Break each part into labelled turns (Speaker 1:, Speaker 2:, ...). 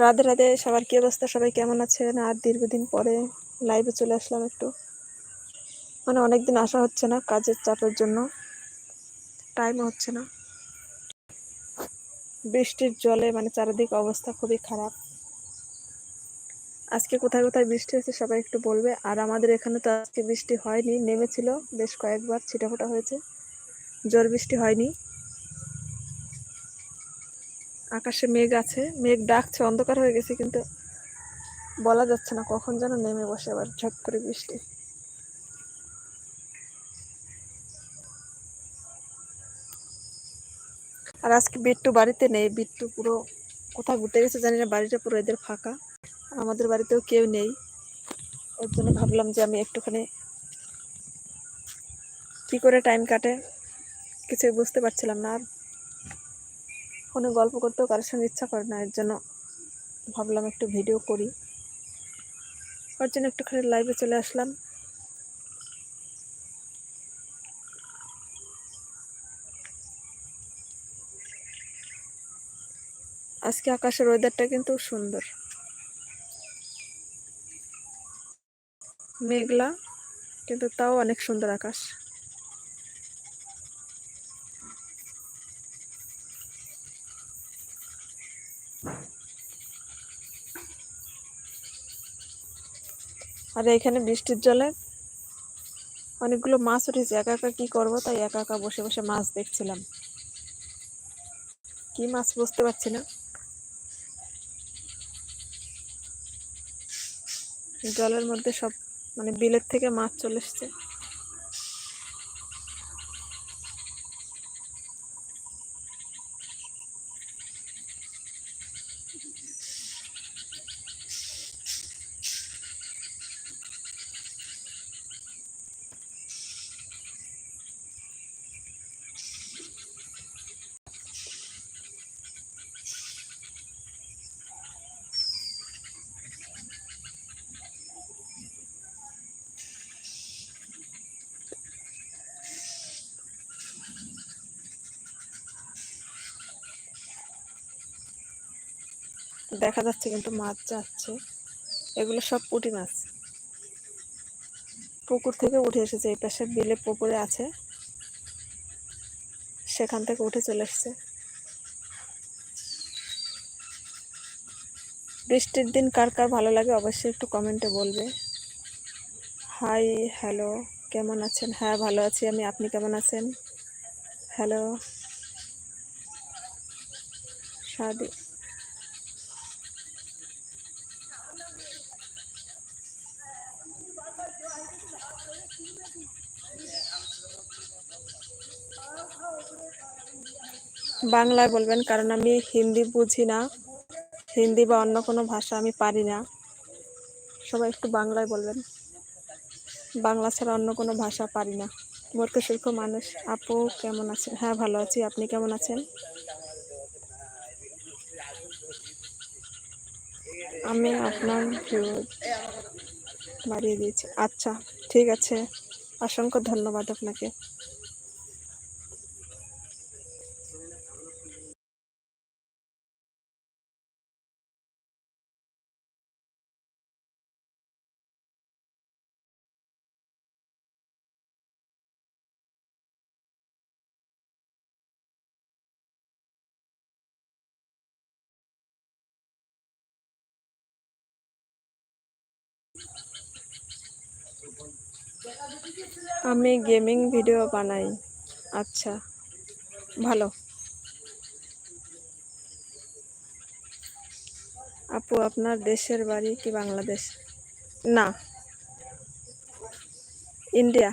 Speaker 1: রাধে রাধে, সবার কি অবস্থা? সবাই কেমন আছেন? আর দীর্ঘদিন পরে লাইভে চলে আসলাম একটু। মানে অনেকদিন আসা হচ্ছে না কাজের চাপের জন্য। টাইমও হচ্ছে না। বৃষ্টির জলে মানে চারিদিক অবস্থা খুবই খারাপ। আজকে কোথায় কোথায় বৃষ্টি হয়েছে সবাই একটু বলবে। আর আমাদের এখানে তো আজকে বৃষ্টি হয়নি, নেমেছিল বেশ কয়েকবার, ছিটাফোটা হয়েছে। জোর বৃষ্টি হয়নি। আকাশে মেঘ আছে, মেঘ ডাকছে, অন্ধকার হয়ে গেছে কিন্তু বলা যাচ্ছে না কখন যেন নেমে বসে আবার ঝপ করে বৃষ্টি। আর আজকে বিট্টু বাড়িতে নেই, বিট্টু পুরো কোথাও ঘুরতে গেছে জানি না, বাড়িটা পুরো এদের ফাঁকা আমাদের বাড়িতেও কেউ নেই। ওর জন্য ভাবলাম যে আমি একটুখানি কি করে টাইম কাটে কিছু বুঝতে পারছিলাম না। আর ফোনে গল্প করতেও কারোর সঙ্গে ইচ্ছা করে না, এর জন্য ভাবলাম একটু ভিডিও করি। ওর জন্য একটুখানি লাইভে চলে আসলাম। আজকে আকাশের ওয়েদারটা কিন্তু সুন্দর। মেঘলা, কিন্তু তাও অনেক সুন্দর আকাশ। আর এখানে বৃষ্টির জলে অনেকগুলো মাছ উঠেছে। একা একা কি করব? তাই একা একা বসে বসে মাছ দেখছিলাম। কি মাছ বুঝতে পারছি না। জলের মধ্যে সব মানে বিলের থেকে মাছ চলে এসছে। দেখা যাচ্ছে কিন্তু মাছ যাচ্ছে। এগুলো সব পুঁটি মাছ। পুকুর থেকে উঠে এসেছে, এই পাশে বিলে পুকুরে আছে। সেখান থেকে উঠে চলে এসছে। বৃষ্টির দিন কার কার ভালো লাগে অবশ্যই একটু কমেন্টে বলবে। হাই হ্যালো কেমন আছেন? হ্যাঁ ভালো আছি আমি, আপনি কেমন আছেন? হ্যালো সাদি বাংলায় বলবেন, কারণ আমি হিন্দি বুঝি না। হিন্দি বা অন্য কোনো ভাষা আমি পারি না। সবাই একটু বাংলায় বলবেন। বাংলা ছাড়া অন্য কোনো ভাষা পারি না। মূর্খ শিল্প মানুষ। আপু, কেমন আছেন? হ্যাঁ ভালো আছি। আপনি কেমন আছেন? আমি আপনার বাড়িয়ে দিয়েছি। আচ্ছা ঠিক আছে। অসংখ্য ধন্যবাদ আপনাকে। আমি গেমিং ভিডিও বানাই। আচ্ছা ভালো। আপু, আপনার দেশের বাড়ি কি বাংলাদেশ? না। ইন্ডিয়া।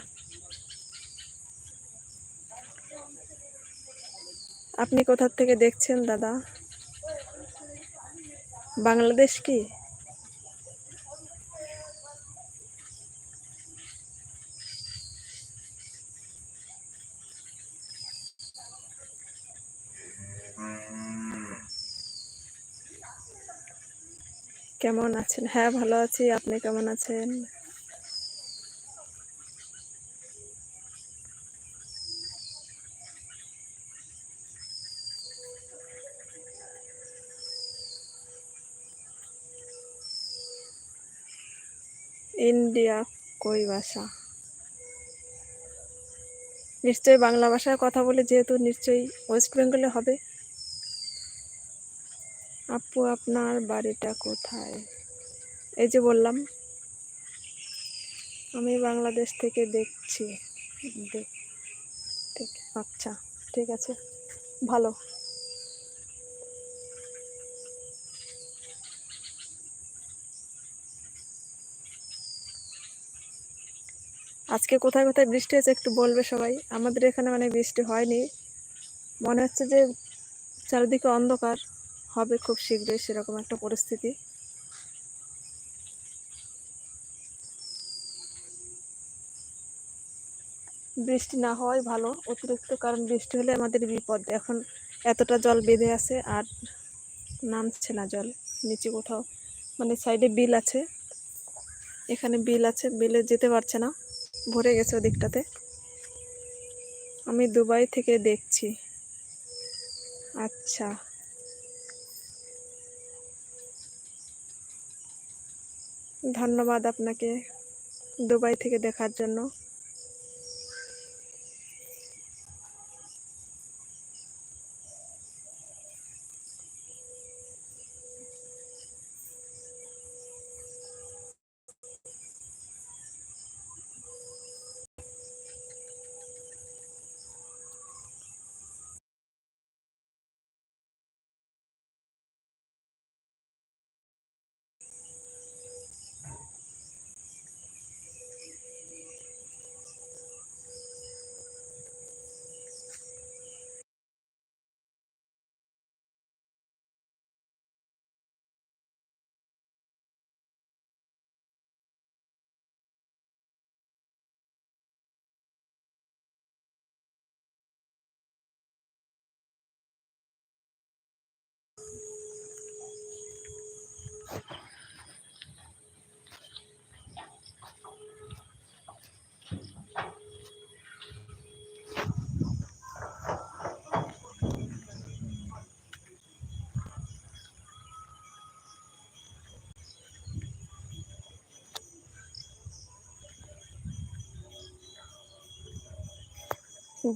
Speaker 1: আপনি কোথা থেকে দেখছেন, দাদা? বাংলাদেশ কি? কেমন আছেন? হ্যাঁ ভালো আছি। আপনি কেমন আছেন? ইন্ডিয়া, কই ভাষা নিশ্চয়ই বাংলা ভাষায় কথা বলে যেহেতু নিশ্চয়ই ওয়েস্ট বেঙ্গলে হবে। আপু, আপনার বাড়িটা কোথায়? এই যে বললাম, আমি বাংলাদেশ থেকে দেখছি। আচ্ছা ঠিক আছে, ভালো। আজকে কোথায় কোথায় বৃষ্টি হয়েছে একটু বলবে সবাই? আমাদের এখানে মানে বৃষ্টি হয়নি। মনে হচ্ছে যে চারিদিকে অন্ধকার। হবে খুব শীঘ্রই সেরকম একটা পরিস্থিতি। বৃষ্টি না হওয়াই ভালো, অতিরিক্ত কারণ বৃষ্টি হলে আমাদের বিপদ। এখন এতটা জল বেঁধে আছে আর নামছে না জল নিচে কোথাও। মানে সাইডে বিল আছে, এখানে বিল আছে, বিলে যেতে পারছে না, ভরে গেছে ওদিকটাতে। আমি দুবাই থেকে দেখছি। আচ্ছা। ধন্যবাদ আপনাকে দুবাই থেকে দেখার জন্য।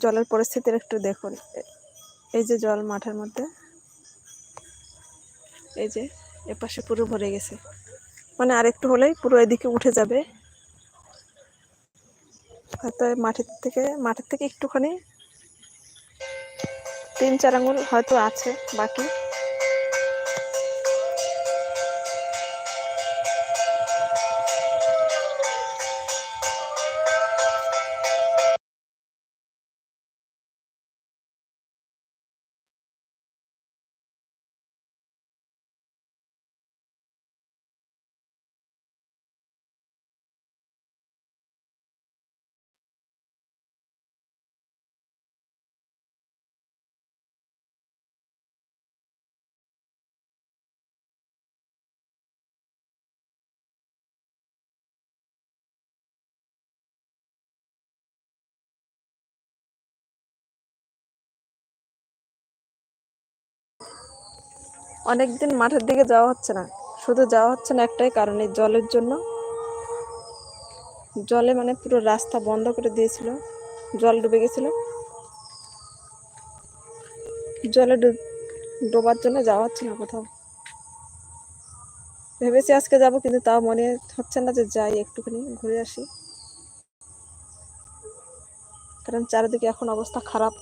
Speaker 1: জলের পরিস্থিতির একটু দেখুন। এই যে জল মাঠের মধ্যে। এই যে এপাশে পুরো ভরে গেছে। মানে আর একটু হলেই পুরো এদিকে উঠে যাবে। হয়তো মাঠের থেকে মাঠের থেকে একটুখানি তিন চার আঙুল হয়তো আছে বাকি। অনেকদিন মাঠের দিকে যাওয়া হচ্ছে না। শুধু যাওয়া হচ্ছে না, একটাই কারণে জলের জন্য। জলে মানে পুরো রাস্তা বন্ধ করে দিয়েছিল। জল ডুবে গেছিল। জলে ডুব- ডোবার জন্য যাওয়া হচ্ছে না কোথাও। ভেবেছি আজকে যাব, কিন্তু তাও মনে হচ্ছে না যে যাই, একটুখানি ঘুরে আসি। কারণ চারিদিকে এখন অবস্থা খারাপ।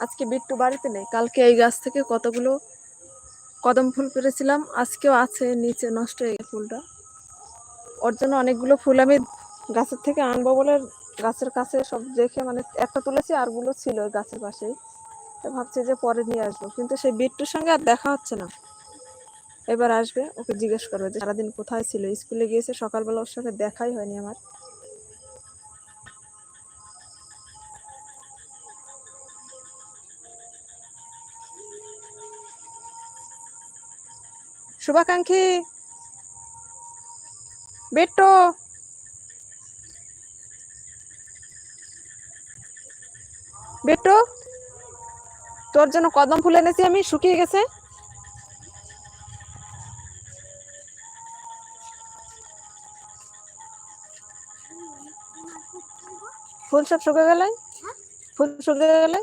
Speaker 1: আজকে বিট্টু বাড়িতে নেই। কালকে এই গাছ থেকে কতগুলো কদম ফুল পেরেছিলাম, আজকেও আছে, নিচে নষ্ট হয়ে গেছে ফুলটা। ওর জন্য অনেকগুলো ফুল আমি গাছের থেকে আনব বলে গাছের কাছে সব দেখে মানে একটা তুলেছি, আরগুলো ছিল গাছের পাশেই। তো ভাবছি যে পরে নিয়ে আসব। কিন্তু সেই বিট্টুর সঙ্গে আর দেখা হচ্ছে না। এবার আসবে, ওকে জিজ্ঞেস করবে যে সারাদিন কোথায় ছিল? স্কুলে গিয়েছে, সকালবেলা ওর সঙ্গে দেখাই হয়নি আমার। শুভাকাঙ্ক্ষী। বিট্টু। বিট্টু তোর জন্য কদম ফুল এনেছি আমি শুকিয়ে গেছে। ফুল সব শুকিয়ে গেলে? ফুল শুকিয়ে গেলে?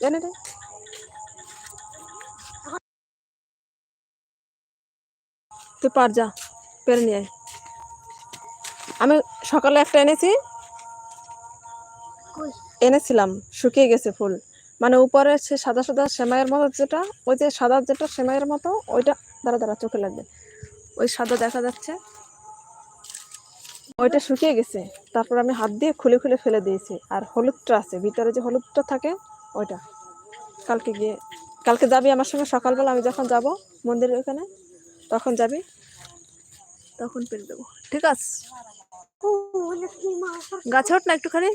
Speaker 1: জানি রে পার যা, পেরে নিয়ে। আমি সকালে একটা এনেছি। এনেছিলাম, শুকিয়ে গেছে ফুল। মানে উপরে সে সাদা সাদা সেমাইয়ের মতো যেটা, ওই যে সাদা যেটা সেমাইয়ের মতো, ওইটা দাঁড়া দাঁড়া, চোখে লাগবে। ওই সাদা দেখা যাচ্ছে। ওইটা শুকিয়ে গেছে। তারপর আমি হাত দিয়ে খুলে খুলে ফেলে দিয়েছি। আর হলুদটা আছে, ভিতরে যে হলুদটা থাকে, ওইটা। কালকে গিয়ে, কালকে যাবি আমার সঙ্গে সকালবেলা, আমি যখন যাব মন্দিরের ওখানে, তখন যাবি। তখন পেরে দেবো ঠিক আছে গাছে ওঠ না একটুখানি